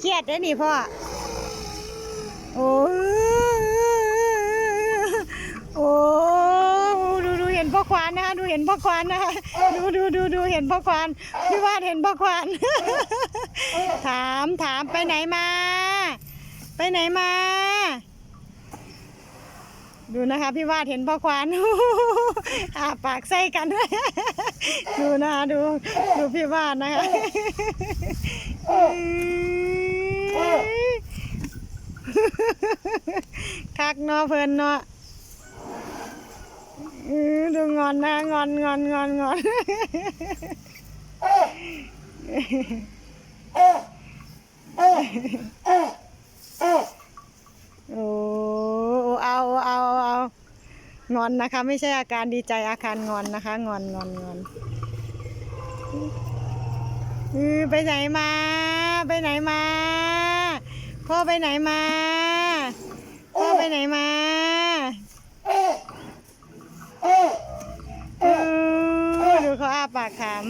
เครียดได้อนี่พ่อ โอ้โอ้ดูดูเห็นพ่อควานนะคะดูเห็นพ่อควานนะคะดูดูดูดูเห็นพ่อควานพี่วาดเห็นพ่อควาน ถามถามไปไหนมา ไปไหนมา ดูนะคะพี่วาดเห็นพ่อควานอาปากใส่กัน ดูนะคะดูดูพี่วาดนะคะ คักเนาะเพลินเนาะอื้อดูงอนนะงอนงอนงอนงอนโอ้เอาเอาเอางอนนะคะ ไม่ใช่อาการดีใจอาการงอนนะคะ งอนงอนงอนอือไปไหนมา ไปไหนมา พ่อไปไหนมา พ่อไปไหนมาเออดูเขาอ้าปากถาม